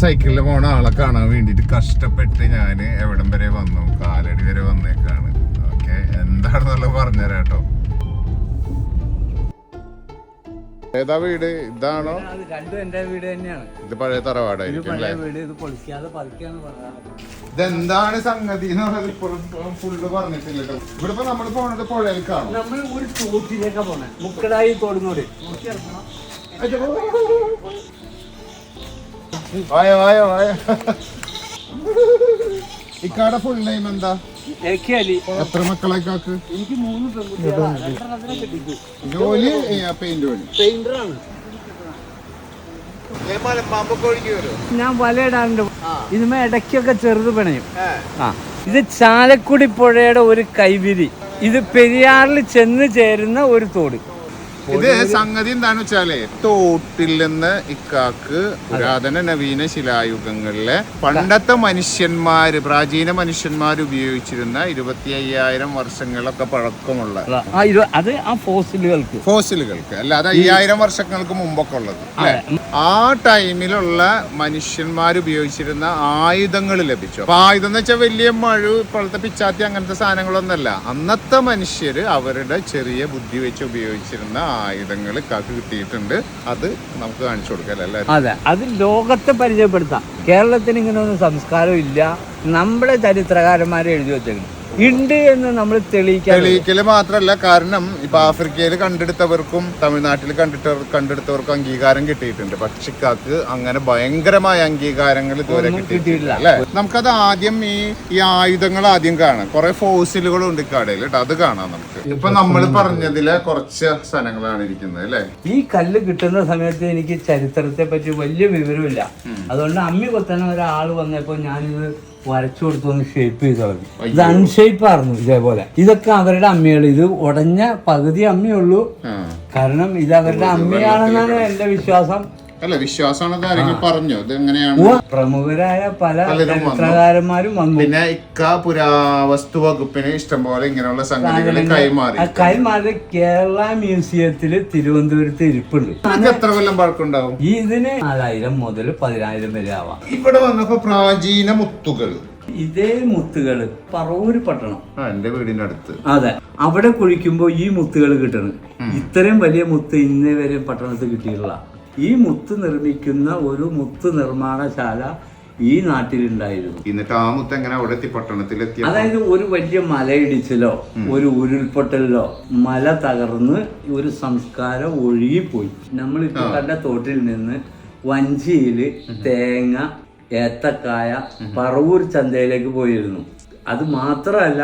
സൈക്കിളിൽ പോണ ആളെ കാണാൻ വേണ്ടിട്ട് കഷ്ടപ്പെട്ട് ഞാൻ എവിടം വരെ വന്നു? കാലടി വരെ വന്നേക്കാണ്. ഓക്കെ? എന്താണെന്നുള്ള പറഞ്ഞുതരാം കേട്ടോ ഏതാ വീട്? ഇതാണോ? ഇത് പഴയ തറവാടായിരിക്കും ഇതെന്താണ് സംഗതി എന്നുള്ളത് ഇപ്പോഴും ഫുള്ള് പറഞ്ഞിട്ടില്ല ഇവിടെ ഇപ്പൊ നമ്മൾ പോണത് പുഴയിലേക്കാണ്? നമ്മൾ ഒരു തോട്ടിലേക്കാ പോണേ. മുക്കടായി തോടുന്നോട് വായോ വായോ വായോ. ഇക്കാടെ ഫുൾ നെയിം എന്താ? എത്ര മക്കളെ കാക്ക് എനിക്ക് മൂന്ന് ജോലി? പെയിന്റ് പണി പെയിന്ററാണ്. ഞാൻ വലയിടാണ്ട് ഇതിമേ ഇടയ്ക്കൊക്കെ ചെറുത് പിണയും. ആ. ഇത് ചാലക്കുടി പുഴയുടെ ഒരു കൈവിരി. ഇത് പെരിയാറിൽ ചെന്ന് ചേരുന്ന ഒരു തോട്. ഇത് സംഗതി എന്താന്ന് വെച്ചാലേ തോട്ടിൽ നിന്ന് ഇക്കാക്ക് പുരാതന നവീന ശിലായുഗങ്ങളിലെ പണ്ടത്തെ മനുഷ്യന്മാര് പ്രാചീന മനുഷ്യന്മാർ ഉപയോഗിച്ചിരുന്ന ഇരുപത്തി അയ്യായിരം വർഷങ്ങളൊക്കെ പഴക്കമുള്ള അത് ആ ഫോസിലുകൾക്ക്. ഫോസിലുകൾക്ക്. അത് അയ്യായിരം വർഷങ്ങൾക്ക് മുമ്പൊക്കെ ഉള്ളത് ആ ടൈമിലുള്ള മനുഷ്യന്മാർ ഉപയോഗിച്ചിരുന്ന ആയുധങ്ങൾ ലഭിച്ചു. അപ്പൊ ആയുധം എന്ന് വെച്ചാൽ വലിയ മഴ ഇപ്പോഴത്തെ പിച്ചാത്തി അങ്ങനത്തെ സാധനങ്ങളൊന്നല്ല അന്നത്തെ മനുഷ്യര് അവരുടെ ചെറിയ ബുദ്ധി വെച്ച് ഉപയോഗിച്ചിരുന്ന ആയുധങ്ങൾ കിട്ടിയിട്ടുണ്ട്. അത് നമുക്ക് കാണിച്ചു കൊടുക്കാം അതെ. അത് ലോകത്തെ പരിചയപ്പെടുത്താം. കേരളത്തിന് ഇങ്ങനെ ഒന്നും സംസ്കാരം ഇല്ല. നമ്മുടെ ചരിത്രകാരന്മാരെ എഴുതി വെച്ചേക്കുന്നു ഉണ്ട് എന്ന് നമ്മൾ തെളിയിക്കാൻ തെളിയിക്കൽ മാത്രല്ല കാരണം ഇപ്പൊ ആഫ്രിക്കയിൽ കണ്ടെടുത്തവർക്കും തമിഴ്നാട്ടിൽ കണ്ടിട്ട് കണ്ടെടുത്തവർക്കും അംഗീകാരം കിട്ടിയിട്ടുണ്ട്. പക്ഷിക്കാക്ക് അങ്ങനെ ഭയങ്കരമായ അംഗീകാരങ്ങൾ ഇതുവരെ കിട്ടിയിട്ടില്ല. കിട്ടിയിട്ടില്ല. അല്ലെ? നമുക്കത് ആദ്യം ഈ ഈ ആയുധങ്ങൾ ആദ്യം കാണാം. കുറെ ഫോസിലുകളും ഉണ്ട് കടയിൽ അത് കാണാം നമുക്ക്. ഇപ്പൊ നമ്മൾ പറഞ്ഞതിലെ കുറച്ച് സ്ഥലങ്ങളാണ് ഇരിക്കുന്നത് അല്ലെ? ഈ കല്ല് കിട്ടുന്ന സമയത്ത് എനിക്ക് ചരിത്രത്തെ പറ്റി വലിയ വിവരമില്ല. അതുകൊണ്ട് അമ്മി കൊത്തണ ഒരാൾ വന്നപ്പോ ഞാനിത് വരച്ചു കൊടുത്തു ഒന്ന് ഷേപ്പ് ചെയ്താൽ മതി. ഇത് അൺഷേപ്പ് ആയിരുന്നു ഇതേപോലെ. ഇതൊക്കെ അവരുടെ അമ്മയാണ് ഇത് ഉടഞ്ഞ പകുതി അമ്മയുള്ളൂ കാരണം ഇത് അവരുടെ അമ്മയാണെന്നാണ് എന്റെ വിശ്വാസം. അല്ല വിശ്വാസമാണ് ആരെങ്കിലും പറഞ്ഞു ഇത് എങ്ങനെയാണ് പ്രമുഖരായ പല. ചരിത്രകാരന്മാരും വന്നു. പിന്നെ ഇക്ക പുരാവസ്തു വകുപ്പിന് ഇഷ്ടംപോലെ ഇങ്ങനെയുള്ള സംഗതികൾ കൈമാറി. കൈമാറി കേരള മ്യൂസിയത്തിൽ തിരുവനന്തപുരത്ത് ഇരിപ്പുണ്ട്. എത്ര കൊല്ലം പഴക്കമുണ്ടാവും? ഇതിന് നാലായിരം മുതൽ പതിനായിരം വരെ ആവാം. ഇവിടെ വന്നപ്പോ പ്രാചീന മുത്തുകൾ. ഇതേ മുത്തുകൾ പറവൂര് പട്ടണം. എന്റെ വീടിന്റെ അടുത്ത്. അതെ. അവിടെ കുഴിക്കുമ്പോൾ ഈ മുത്തുകൾ കിട്ടണം. ഇത്രയും വലിയ മുത്ത് ഇന്നേ വരെ പട്ടണത്തിൽ കിട്ടിയിട്ടില്ല ഈ മുത്ത് നിർമ്മിക്കുന്ന ഒരു മുത്ത് നിർമ്മാണശാല ഈ നാട്ടിലുണ്ടായിരുന്നു. എന്നിട്ട് ആ മുത്ത് എങ്ങനെ അവിടെ എത്തി? പട്ടണത്തിലെത്തിയ അതായത് ഒരു വലിയ മലയിടിച്ചിലോ ഒരു ഉരുൾപൊട്ടലിലോ മല തകർന്ന് ഒരു സംസ്കാരം ഒഴുകിപ്പോയി. നമ്മൾ ഇപ്പൊ കണ്ട തോട്ടിൽ നിന്ന് വഞ്ചിയിൽ തേങ്ങ ഏത്തക്കായ പറവൂർ ചന്തയിലേക്ക് പോയിരുന്നു. അത് മാത്രമല്ല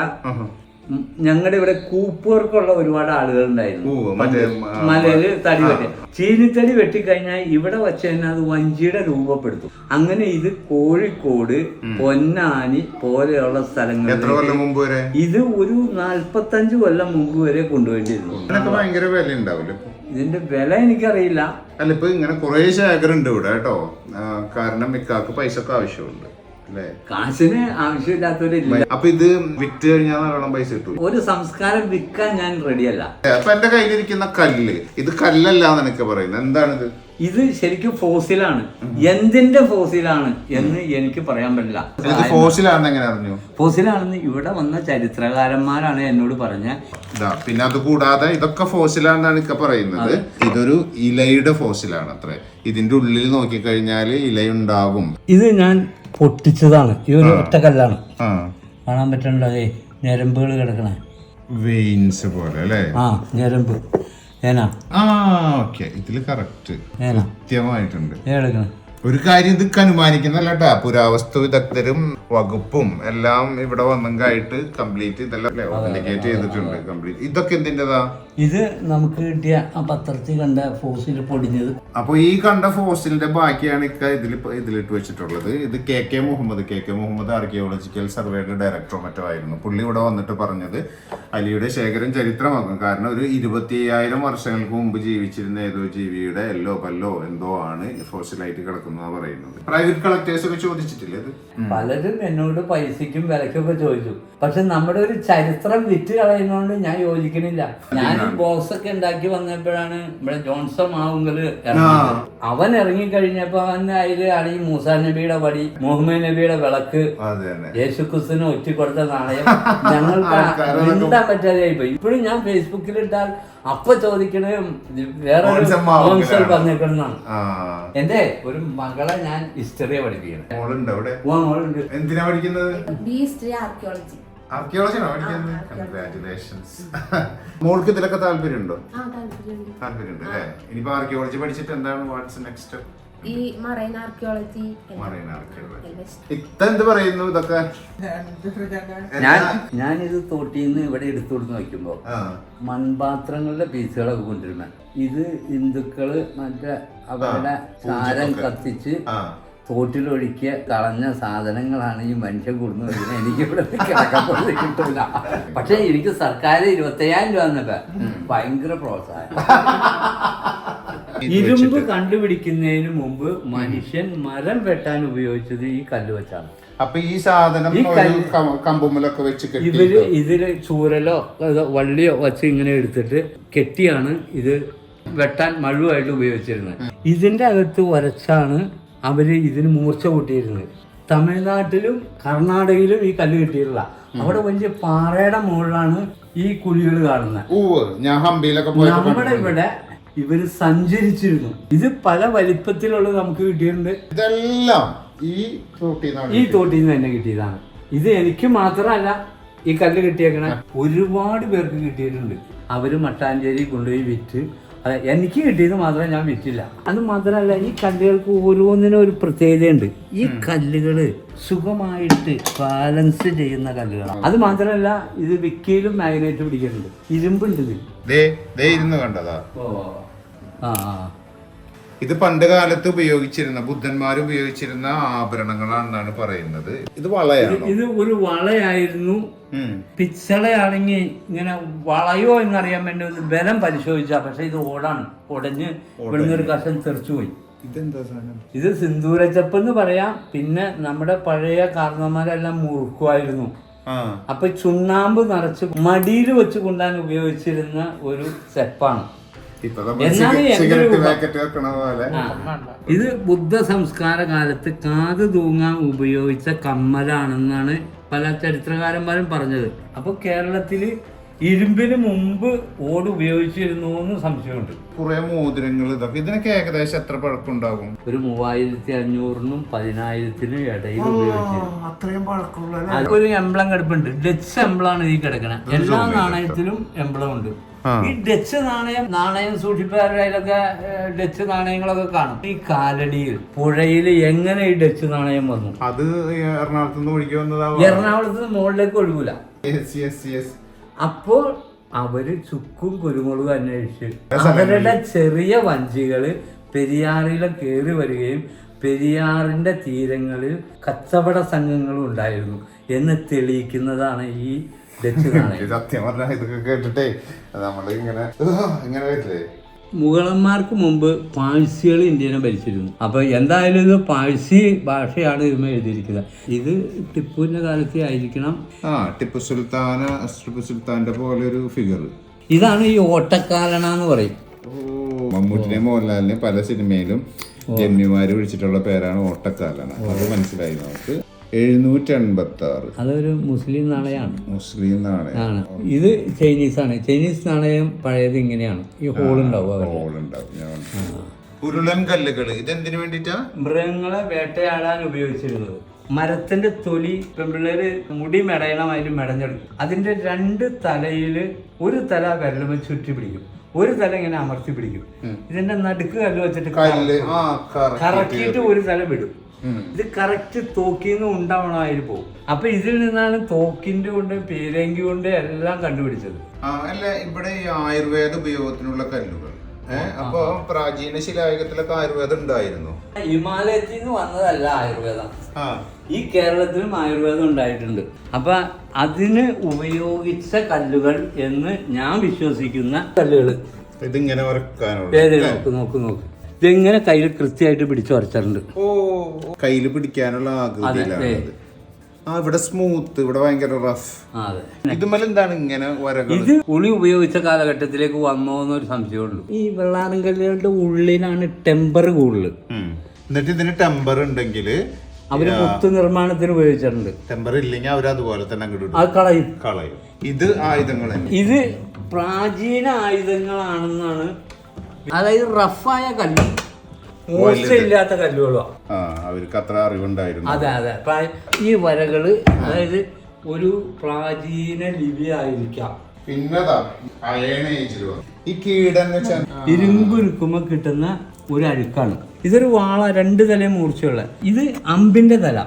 ഞങ്ങളുടെ ഇവിടെ കൂപ്പുകൾക്കുള്ള ഒരുപാട് ആളുകൾ ഉണ്ടായിരുന്നു. മലയിൽ തടി വെട്ടി. ചീനിത്തടി വെട്ടിക്കഴിഞ്ഞാൽ ഇവിടെ വച്ച് തന്നെ അത് വഞ്ചിയുടെ രൂപപ്പെടുത്തും. അങ്ങനെ ഇത് കോഴിക്കോട് പൊന്നാനി പോലെയുള്ള സ്ഥലങ്ങളിൽ ഇത് ഒരു നാൽപ്പത്തഞ്ച് കൊല്ലം മുമ്പ് വരെ കൊണ്ടുപോയിട്ടിരുന്നു. ഇതിന്റെ വില എനിക്കറിയില്ല. അല്ല ഇപ്പൊ ഇങ്ങനെ കുറെ ശേഖരം ഉണ്ട് ഇവിടെ കേട്ടോ. കാരണം ഇക്കാക്ക് പൈസ ഒക്കെ ആവശ്യമുണ്ട്. കാശിന് ആവശ്യമില്ലാത്തവരില്ല അപ്പൊ ഇത് വിറ്റ് കഴിഞ്ഞാൽ നല്ലോണം പൈസ കിട്ടും ഒരു സംസ്കാരം വിൽക്കാൻ ഞാൻ റെഡിയല്ല. അപ്പൊ എന്റെ കയ്യിലിരിക്കുന്ന കല്ല് ഇത് കല്ലല്ല എന്നൊക്കെ പറയുന്നത്? എന്താണിത്? ഇത് ശരിക്കും ഫോസിലാണ്. എന്തിന്റെ ഫോസിലാണ് എന്ന് എനിക്ക് പറയാൻ പറ്റില്ല. ഫോസിലാണെന്ന് എങ്ങനെ അറിഞ്ഞു? ഫോസിലാണെന്ന് ഇവിടെ വന്ന ചരിത്രകാരന്മാരാണ് എന്നോട് പറഞ്ഞ. പിന്നെ അത് കൂടാതെ ഇതൊക്കെ ഫോസിലാണെന്നാണ് ഇക്ക പറയുന്നത്. ഇതൊരു ഇലയുടെ ഫോസിലാണ് അത്ര. ഇതിന്റെ ഉള്ളിൽ നോക്കിക്കഴിഞ്ഞാൽ ഇലയുണ്ടാകും. ഇത് ഞാൻ പൊട്ടിച്ചതാണ്. ഈ ഒരു ഒറ്റക്കല്ലാണ് ആ. കാണാൻ പറ്റണ്ടേ ഞരമ്പുകൾ കിടക്കണേ. വെയിൻസ് പോലെ അല്ലേ? ആ ഞരമ്പ്. ഏനാ? ആ ഓക്കെ. ഇതിൽ കറക്റ്റ്. ഏനാ? കൃത്യമായിട്ടുണ്ട്. ഏ ഒരു കാര്യം ഇതൊക്കെ അനുമാനിക്കുന്നല്ല കേട്ടാ പുരാവസ്തു വിദഗ്ധരും വകുപ്പും എല്ലാം ഇവിടെ വന്നെങ്കായിട്ട് കംപ്ലീറ്റ് ഇതെല്ലാം ചെയ്തിട്ടുണ്ട് കംപ്ലീറ്റ്. ഇതൊക്കെ എന്തിന്റെതാ? ഇത് നമുക്ക് കിട്ടിയ ആ പത്രത്തിൽ കണ്ട ഫോസിൽ പൊടിഞ്ഞത്. അപ്പൊ ഈ കണ്ട ഫോസിലിന്റെ ബാക്കിയാണ് ഇക്ക ഇതിൽ ഇതിലിട്ട് വെച്ചിട്ടുള്ളത്. ഇത് K K Muhammed. K K Muhammed archaeological സർവേയുടെ ഡയറക്ടറോ മറ്റോ ആയിരുന്നു. പുള്ളി ഇവിടെ വന്നിട്ട് പറഞ്ഞത് അലിയുടെ ശേഖരം ചരിത്രമാക്കും. കാരണം ഒരു ഇരുപത്തി അയ്യായിരം വർഷങ്ങൾക്ക് മുമ്പ് ജീവിച്ചിരുന്ന ഏതോ ജീവിയുടെ എല്ലോ പല്ലോ എന്തോ ആണ് ഫോസിലായിട്ട് കിടക്കുന്നത്. നടക്കുന്ന പറയുന്നത്. പ്രൈവറ്റ് കളക്ടേഴ്സ് ഒക്കെ ചോദിച്ചിട്ടില്ലേ പലരും എന്നോട് പൈസക്കും വിലക്കൊക്കെ ചോദിച്ചു. പക്ഷെ നമ്മുടെ ഒരു ചരിത്രം വിറ്റ് കളയുന്നതുകൊണ്ട് ഞാൻ യോജിക്കണില്ല. ഞാൻ ബോക്സ് ഒക്കെ ഉണ്ടാക്കി വന്നപ്പോഴാണ് ഇവിടെ ജോൺസൺ മാവുങ്കൽ അവൻ ഇറങ്ങി കഴിഞ്ഞപ്പോ അവൻ അതിൽ ഈ മൂസാ നബിയുടെ വടി മുഹമ്മദ് നബിയുടെ വിളക്ക് യേശുക്രിസ്തുവിന് കൊടുത്ത നാണയം ഞങ്ങൾക്ക് മിണ്ടാൻ പറ്റാതെയായി പോയി ഇപ്പോഴും ഞാൻ ഫേസ്ബുക്കിൽ ഇട്ടാൽ അപ്പൊ ചോദിക്കണേ വേറെ മാവുങ്കലാണ്. പറഞ്ഞേക്കണെന്നാണ്. ആ. എന്റെ ഒരു മകളെ ഞാൻ ഹിസ്റ്ററിയെ മോളുണ്ട് എന്തിനാ പഠിക്കുന്നത്? B history archaeology. ആർക്കിയോളജിയാണോ പഠിക്കുന്നത്? കൺഗ്രാറ്റുലേഷൻസ് മോൾക്ക് ഇതിലൊക്കെ താല്പര്യമുണ്ടോ? ആ താല്പര്യമുണ്ട്. അല്ലേ? ഇനിയിപ്പോ ആർക്കിയോളജി പഠിച്ചിട്ട് എന്താണ് വാട്സ് നെക്സ്റ്റ്? ഈ മറൈൻ ആർക്കിയോളജി എന്ത് പറയുന്നു ഇതൊക്കെ? ഞാൻ ഞാനിത് തോട്ടിന്ന് ഇവിടെ എടുത്തു കൊടുത്ത് നോക്കുമ്പോ ആ. മൺപാത്രങ്ങളുടെ പീസുകളൊക്കെ കൊണ്ടുവരുന്ന. ഇത് ഹിന്ദുക്കൾ മറ്റേ അവരുടെ ചാരം കത്തിച്ച് തോട്ടിലൊഴുക്കിയ കളഞ്ഞ സാധനങ്ങളാണ് ഈ മനുഷ്യൻ കൊടുന്നു വരുന്നത് എനിക്ക് ഇവിടെ കിട്ടൂല. പക്ഷെ എനിക്ക് സർക്കാർ ഇരുപത്തയ്യായിരം രൂപ എന്നൊക്കെ ഭയങ്കര പ്രോത്സാഹനം. ഇരുമ്പ് കണ്ടുപിടിക്കുന്നതിന് മുമ്പ് മനുഷ്യൻ മരം വെട്ടാൻ ഉപയോഗിച്ചത് ഈ കല്ല് വെച്ചാണ്. അപ്പൊ ഈ സാധനം കമ്പുമ്മലൊക്കെ വെച്ച് ഇവർ ഇതിൽ ചൂരലോ വള്ളിയോ വച്ച് ഇങ്ങനെ എടുത്തിട്ട് കെട്ടിയാണ് ഇത് വെട്ടാൻ മഴുവായിട്ട് ഉപയോഗിച്ചിരുന്നത്. ഇതിന്റെ അകത്ത് വരച്ചാണ് അവർ ഇതിന് മൂർച്ച കൂട്ടിയിരുന്നത്. തമിഴ്നാട്ടിലും കർണാടകയിലും ഈ കല്ല് കിട്ടിയിട്ടില്ല അവിടെ വലിയ പാറയുടെ മുകളിലാണ് ഈ കുഴികൾ കാണുന്നത്. നമ്മുടെ ഇവിടെ ഇവർ സഞ്ചരിച്ചിരുന്നു. ഇത് പല വലിപ്പത്തിലുള്ളത് നമുക്ക് കിട്ടിയിട്ടുണ്ട്. ഇതെല്ലാം ഈ പ്രോട്ടീനാണ് ഈ തോട്ടിൽ നിന്ന് തന്നെ കിട്ടിയതാണ്. ഇത് എനിക്ക് മാത്രമല്ല ഈ കല്ല് കിട്ടിയേക്കണ. ഒരുപാട് പേർക്ക് കിട്ടിയിട്ടുണ്ട്. അവർ മട്ടാഞ്ചേരി കൊണ്ടുപോയി വിറ്റ്. അതെ എനിക്ക് കിട്ടിയത് മാത്രമേ ഞാൻ വിറ്റില്ല. അത് മാത്രമല്ല ഈ കല്ലുകൾക്ക് ഓരോന്നിനും ഒരു പ്രത്യേകതയുണ്ട്. ഈ കല്ലുകൾ സുഖമായിട്ട് ബാലൻസ് ചെയ്യുന്ന കല്ലുകളാണ്. അത് മാത്രമല്ല ഇത് വിക്കയിലും മാഗ്നേറ്റ് പിടിക്കുന്നുണ്ട് ഇരുമ്പുണ്ട് ഇത്. ഇരുന്ന് കണ്ടതാ. ഓ ഇത് പണ്ട് കാലത്ത് ഉപയോഗിച്ചിരുന്ന ബുദ്ധന്മാർ ഉപയോഗിച്ചിരുന്ന ആഭരണങ്ങളാണെന്നാണ് പറയുന്നത്. ഇത് വളയാണ്? ഇത് ഒരു വളയായിരുന്നു. പിച്ചളയാണെങ്കിൽ ഇങ്ങനെ വളയോ എന്നറിയാൻ വേണ്ടി ഒരു ബലം പരിശോധിച്ചാ പക്ഷെ ഇത് ഓടാണ്. ഉടഞ്ഞ് ഇവിടുന്ന് ഒരു കഷം തെറിച്ചു പോയി. ഇതെന്താ സാധനം? ഇത് സിന്ദൂരച്ചപ്പ് എന്ന് പറയാം. പിന്നെ നമ്മുടെ പഴയ കാരണന്മാരെല്ലാം മുറുക്കുമായിരുന്നു അപ്പൊ ചുണ്ണാമ്പ് നിറച്ച് മടിയിൽ വെച്ച് കൊണ്ടാൻ ഉപയോഗിച്ചിരുന്ന ഒരു സെപ്പാണ്. ഇത് ബുദ്ധ സംസ്കാര കാലത്ത് കാത് തൂങ്ങാൻ ഉപയോഗിച്ച കമ്മലാണെന്നാണ് പല ചരിത്രകാരന്മാരും പറഞ്ഞത്. അപ്പൊ കേരളത്തിൽ ഇരുമ്പിന് മുമ്പ് ഓട് ഉപയോഗിച്ചിരുന്നു എന്ന് സംശയമുണ്ട്. കുറെ മോതിരങ്ങൾ ഇതൊക്കെ. ഇതിനൊക്കെ ഏകദേശം എത്ര പഴക്കമുണ്ടാകും? ഒരു മൂവായിരത്തി അഞ്ഞൂറിനും പതിനായിരത്തിനും ഇടയിൽ അത്രയും പഴക്കമുള്ള ഒരു എംബ്ലം കിടപ്പുണ്ട്. ഡച്ച് എംബ്ലാണ് ഈ കിടക്കണ. എല്ലാ നാണയത്തിലും എംബ്ലം ഉണ്ട്. ഈ ഡച്ച് നാണയം നാണയം സൂക്ഷിപ്പുകാരുടെ കയ്യിലൊക്കെ ഡച്ച് നാണയങ്ങളൊക്കെ കാണും. ഈ കാലടിയിൽ പുഴയിൽ എങ്ങനെ ഈ ഡച്ച് നാണയം വന്നു? അത് എറണാകുളത്ത് നിന്ന് ഒഴുകി വന്നതാവും. എറണാകുളത്ത് നിന്ന് മുകളിലേക്ക് ഒഴുകൂല. അപ്പോൾ അവർ ചുക്കും കുരുമുളകും അന്വേഷിച്ച് അവരുടെ ചെറിയ വഞ്ചികൾ പെരിയാറിലെ കയറി വരികയും പെരിയാറിന്റെ തീരങ്ങളിൽ കച്ചവട സംഘങ്ങളും ഉണ്ടായിരുന്നു എന്ന് തെളിയിക്കുന്നതാണ് ഈ സത്യം പറഞ്ഞാൽ ഇതൊക്കെ കേട്ടിട്ടേ നമ്മൾ ഇങ്ങനെ ഇങ്ങനെ വരില്ലേ? മുഗളന്മാർക്ക് മുമ്പ് പാഴ്സികൾ ഇന്ത്യനെ ഭരിച്ചിരുന്നു. അപ്പൊ എന്തായാലും ഇത് പാഴ്സി ഭാഷയാണ് ഇതിന്മേൽ എഴുതിയിരിക്കുന്നത്. ഇത് ടിപ്പുവിന്റെ കാലത്തെ ആയിരിക്കണം. ആ ടിപ്പു സുൽത്താന ടിപ്പു സുൽത്താന്റെ പോലെ ഒരു ഫിഗർ ഇതാണ് ഈ ഓട്ടക്കാലണ എന്ന് പറയും. മമ്മൂട്ടിനെ മോഹൻലാലിനെ പല സിനിമയിലും ജന്മിമാര് വിളിച്ചിട്ടുള്ള പേരാണ് ഓട്ടക്കാലന അത് മനസ്സിലായി നമുക്ക്. എഴുന്നൂറ്റി എൺപത്തി ആറ് അതൊരു മുസ്ലിം നാണയമാണ്. മുസ്ലിം നാണയം. ആണ്. ഇത് ചൈനീസ് ആണ് ചൈനീസ് നാണയം പഴയത് ഇങ്ങനെയാണ്. ഈ ഹോൾ ഉണ്ടാവും ഹോൾ ഉണ്ടാവും. ഞാൻ. ഉരുളൻ കല്ലുകൾ ഇതെന്തിനു വേണ്ടിട്ടാ മൃഗങ്ങളെ വേട്ടയാടാൻ ഉപയോഗിച്ചിരുന്നത്. മരത്തിന്റെ തൊലി പെൺപിള്ളേര് മുടി മെടയണമായിട്ട് മെടഞ്ഞെടുക്കും. അതിന്റെ രണ്ട് തലയിൽ ഒരു തല വിരലുമ ചുറ്റി പിടിക്കും. ഒരു തല ഇങ്ങനെ അമർത്തി പിടിക്കും. ഇതിന്റെ നടുക്ക് കല്ല് വെച്ചിട്ട് കറക്കിയിട്ട് ഒരു തല വിടും. ഇത് കറക്റ്റ് തോക്കിന്ന് ഉണ്ടാവണമായിട്ട് പോകും അപ്പൊ ഇതിൽ നിന്നാണ് തോക്കിന്റെ കൊണ്ട് പീരങ്കി കൊണ്ട് എല്ലാം കണ്ടുപിടിച്ചത്. അല്ല ഇവിടെ ഈ ആയുർവേദ ഉപയോഗത്തിനുള്ള കല്ലുകൾ. അപ്പൊ പ്രാചീന ശിലായുഗത്തിലൊക്കെ ആയുർവേദം ഉണ്ടായിരുന്നു. ഹിമാലയത്തിൽ നിന്ന് വന്നതല്ല ആയുർവേദം. ഈ കേരളത്തിലും ആയുർവേദം ഉണ്ടായിട്ടുണ്ട്. അപ്പൊ അതിന് ഉപയോഗിച്ച കല്ലുകൾ എന്ന് ഞാൻ വിശ്വസിക്കുന്ന കല്ലുകൾ ഇതിങ്ങനെ നോക്ക് നോക്ക് നോക്ക്. ഇതെങ്ങനെ കയ്യിൽ കൃത്യമായിട്ട് പിടിച്ചു വരച്ചിട്ടുണ്ട് ഓ കയ്യിൽ പിടിക്കാനുള്ള ആകൃതിയിലാണ് ഇത്. ആ ഇവിടെ സ്മൂത്ത് ഇവിടെ ഭയങ്കര റഫ്. ഇതുമല്ല എന്താണ് ഇങ്ങനെ വരകൾ? ഇത് ഉളി ഉപയോഗിച്ച കാലഘട്ടത്തിലേക്ക് വന്നോ എന്നൊരു സംശയമുണ്ട്. ഈ വെള്ളാരം കല്ലുകളുടെ ഉള്ളിലാണ് ടെമ്പർ കൂടുതൽ എന്നിട്ട് ഇതിന് ടെമ്പർ ഉണ്ടെങ്കിൽ അവർ മുത്ത് നിർമ്മാണത്തിന് ഉപയോഗിച്ചിട്ടുണ്ട്. ടെമ്പർ ഇല്ലെങ്കിൽ അവർ അതുപോലെ തന്നെ. അത് കളയും. കളയും. ഇത് ആയുധങ്ങൾ ഇത് പ്രാചീന ആയുധങ്ങളാണെന്നാണ് അതായത് റഫായ കല്ല്. മൂർച്ചയില്ലാത്ത കല്ലുകളാണ് ആ അവർക്ക് അത്ര അറിവുണ്ടായിരുന്നു. അതെ അതെ. ഈ വരകൾ അതായത് ഒരു പ്രാചീന ലിപി ആയിരിക്കാം. പിന്നതാ അയൺ ഏജിൽ ഈ കീടന്ന് വെച്ചാൽ ഇരുമ്പുരുക്കുമ്പോ കിട്ടുന്ന ഒരു അഴുക്കാണ് ഇതൊരു വാള രണ്ട് തല മൂർച്ചയുള്ള. ഇത് അമ്പിന്റെ തല.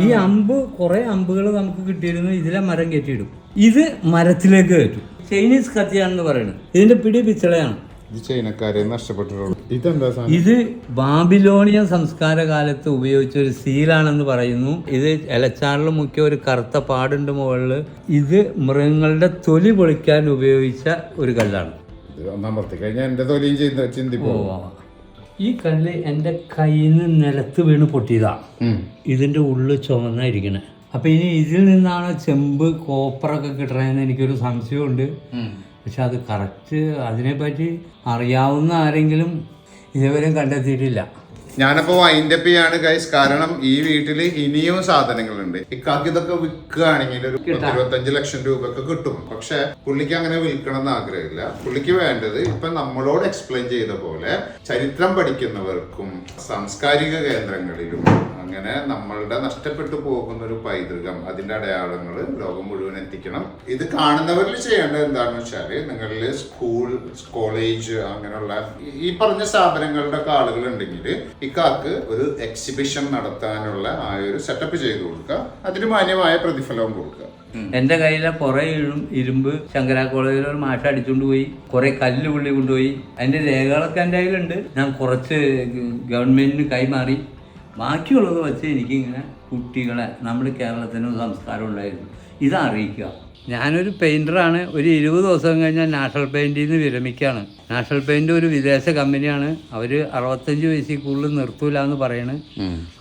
ഈ അമ്പ് കുറെ അമ്പുകൾ നമുക്ക് കിട്ടിയിരുന്നു. ഇതിലെ മരം കയറ്റിയിടും. ഇത് മരത്തിലേക്ക് കയറ്റും. ചൈനീസ് കത്തിയാണെന്ന് പറയുന്നത് ഇതിന്റെ പിടി പിച്ചളയാണ്. ഇത് ചൈനക്കാരെ നഷ്ടപ്പെട്ടിട്ടുള്ളൂ ഇതെന്താ ഇത് ബാബിലോണിയൻ സംസ്കാര കാലത്ത് ഉപയോഗിച്ച ഒരു സീലാണെന്ന് പറയുന്നു. ഇത് ഇലച്ചാറിൽ മുഖ്യ ഒരു കറുത്ത പാടുണ്ട് മുകളിൽ ഇത് മൃഗങ്ങളുടെ തൊലി പൊളിക്കാൻ ഉപയോഗിച്ച ഒരു കല്ലാണ്. കഴിഞ്ഞാൽ തൊലിയും ചിന്തിപ്പോ. ഈ കല്ല് എന്റെ കയ്യിൽ നിന്ന് നിലത്ത് വീണ് പൊട്ടിയതാ. ഇതിന്റെ ഉള്ളിൽ ചുമന്നായിരിക്കണേ അപ്പം ഇനി ഇതിൽ നിന്നാണ് ചെമ്പ് കോപ്പറൊക്കെ കിട്ടണമെന്ന് എനിക്കൊരു സംശയമുണ്ട് പക്ഷെ അത് കറക്റ്റ് അതിനെപ്പറ്റി അറിയാവുന്ന ആരെങ്കിലും ഇതുവരെയും കണ്ടെത്തിയിട്ടില്ല. ഞാനപ്പോ വൈൻഡപ്പ് ചെയ്യാണ് ഗൈസ് കാരണം ഈ വീട്ടിൽ ഇനിയും സാധനങ്ങളുണ്ട്. ഇക്കാക്ക് ഇതൊക്കെ വിൽക്കുകയാണെങ്കിൽ ഒരു പത്ത് ഇരുപത്തഞ്ച് ലക്ഷം രൂപയൊക്കെ കിട്ടും. പക്ഷെ പുള്ളിക്ക് അങ്ങനെ വിൽക്കണം എന്ന് ആഗ്രഹമില്ല. പുള്ളിക്ക് വേണ്ടത് ഇപ്പൊ നമ്മളോട് എക്സ്പ്ലെയിൻ ചെയ്ത പോലെ ചരിത്രം പഠിക്കുന്നവർക്കും സാംസ്കാരിക കേന്ദ്രങ്ങളിലും അങ്ങനെ നമ്മളുടെ നഷ്ടപ്പെട്ടു പോകുന്ന ഒരു പൈതൃകം അതിന്റെ അടയാളങ്ങൾ ലോകം മുഴുവൻ എത്തിക്കണം. ഇത് കാണുന്നവരിൽ ചെയ്യേണ്ടത് എന്താണെന്ന് വെച്ചാൽ നിങ്ങളിൽ സ്കൂൾ കോളേജ് അങ്ങനെയുള്ള ഈ- പറഞ്ഞ സ്ഥാപനങ്ങളുടെ ഒക്കെ ആളുകൾ ഉണ്ടെങ്കിൽ ഇക്കാക്ക് ഒരു എക്സിബിഷൻ നടത്താനുള്ള ആ ഒരു സെറ്റപ്പ് ചെയ്തു കൊടുക്കുക. അതിന് മാന്യമായ പ്രതിഫലവും കൊടുക്കുക. എന്റെ കയ്യിലെ കുറെ ഇരുമ്പ് ശങ്കര കോളേജിൽ ഒരു മാഷ അടിച്ചുകൊണ്ട് പോയി കുറേ കല്ല് പുള്ളി കൊണ്ടുപോയി. അതിന്റെ രേഖകളൊക്കെ എന്റെ കയ്യിലുണ്ട്. ഞാൻ കുറച്ച് ഗവൺമെന്റിന് കൈമാറി. ബാക്കിയുള്ളത് വെച്ച് എനിക്കിങ്ങനെ കുട്ടികളെ നമ്മുടെ കേരളത്തിന് സംസ്കാരം ഉണ്ടായിരുന്നു. ഇത് അറിയിക്കുക ഞാനൊരു പെയിന്ററാണ് ഒരു ഇരുപത് ദിവസം കഴിഞ്ഞാൽ നാഷണൽ പെയിന്റിൽ നിന്ന് വിരമിക്കുകയാണ് നാഷണൽ പെയിന്റ് ഒരു വിദേശ കമ്പനിയാണ്. അവർ അറുപത്തഞ്ച് വയസ്സിൽ കൂടുതൽ നിർത്തൂല എന്ന് പറയണ്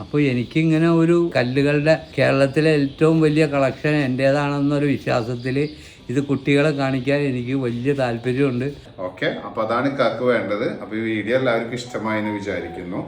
അപ്പോൾ എനിക്കിങ്ങനെ ഒരു കല്ലുകളുടെ കേരളത്തിലെ ഏറ്റവും വലിയ കളക്ഷൻ എന്റേതാണെന്നൊരു വിശ്വാസത്തിൽ ഇത് കുട്ടികളെ കാണിക്കാൻ എനിക്ക് വലിയ താല്പര്യമുണ്ട്. ഓക്കെ. അപ്പോൾ അതാണ് ഇക്കാക്ക് വേണ്ടത്. അപ്പോൾ ഈ വീഡിയോ എല്ലാവർക്കും ഇഷ്ടമായി എന്ന് വിചാരിക്കുന്നു.